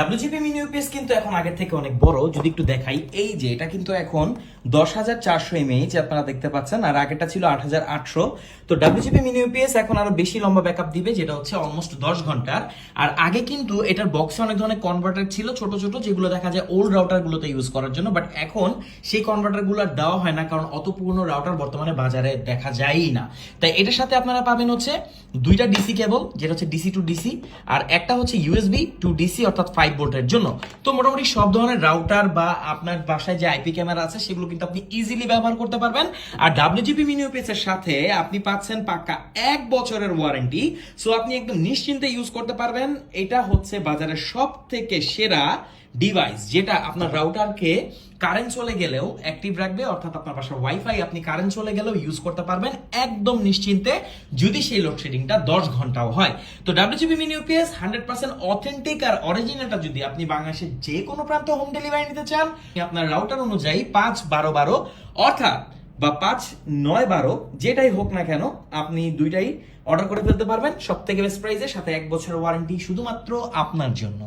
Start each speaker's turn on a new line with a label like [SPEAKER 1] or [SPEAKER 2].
[SPEAKER 1] WGP mini UPS কিন্তু এখন আগের থেকে অনেক বড়। যদি একটু দেখাই, এই যে এটা কিন্তু এখন দশ হাজার চারশো এমএইচ আপনারা দেখতে পাচ্ছেন, আর আগেরটা ছিল আট হাজার আটশো। তো ডাব্লিউজিপি মিনি ইউপিএস এখন আরও বেশি লম্বা ব্যাকআপ দিবে, যেটা হচ্ছে অলমোস্ট দশ ঘণ্টার আর আগে কিন্তু এটার বক্সে অনেক ধরনের কনভার্টার ছিল, ছোট ছোট, যেগুলো দেখা যায় ওল্ড রাউটার গুলোতে ইউজ করার জন্য। বাট এখন সেই কনভার্টারগুলো আর দেওয়া হয় না, কারণ অত পুরনো রাউটার বর্তমানে বাজারে দেখা যায়ই না। তাই এটার সাথে আপনারা পাবেন হচ্ছে দুইটা ডিসি কেবল যেটা হচ্ছে ডিসি টু ডিসি আর একটা হচ্ছে ইউএসবি টু ডিসি অর্থাৎ ফাইভ ভোল্টের জন্য। তো মোটামুটি সব ধরনের রাউটার বা আপনার বাসায় যে আইপি ক্যামেরা আছে, সেগুলো কিন্তু আপনি ইজিলি ব্যবহার করতে পারবেন। আর ডাব্লিউজিপি মিনি ইউপিএস এর সাথে আপনি পাচ্ছেন পাক্কা এক বছরের ওয়ারেন্টি সো আপনি একদম নিশ্চিন্তে ইউজ করতে পারবেন। এটা হচ্ছে বাজারের সব থেকে সেরা ডিভাইস যেটা আপনার রাউটারকে কারেন্ট চলে গেলেও অ্যাক্টিভ রাখবে, অর্থাৎ আপনার বাসার ওয়াইফাই আপনি কারেন্ট চলে গেলেও ইউজ করতে পারবেন একদম নিশ্চিন্তে যদি সেই লোডশেডিংটা দশ ঘন্টাও হয়। তো WGB mini UPS hundred percent authentic আর অরিজিনালটা যদি আপনি বাংলাদেশের যে কোনো প্রান্ত হোম ডেলিভারি নিতে চান, আপনার রাউটার অনুযায়ী পাঁচ বারো বারো, অর্থাৎ বা পাঁচ নয় বারো, যেটাই হোক না কেন, আপনি দুইটাই অর্ডার করে ফেলতে পারবেন। সব থেকে বেস্ট প্রাইসে সাথে এক বছরের ওয়ারেন্টি শুধুমাত্র আপনার জন্য।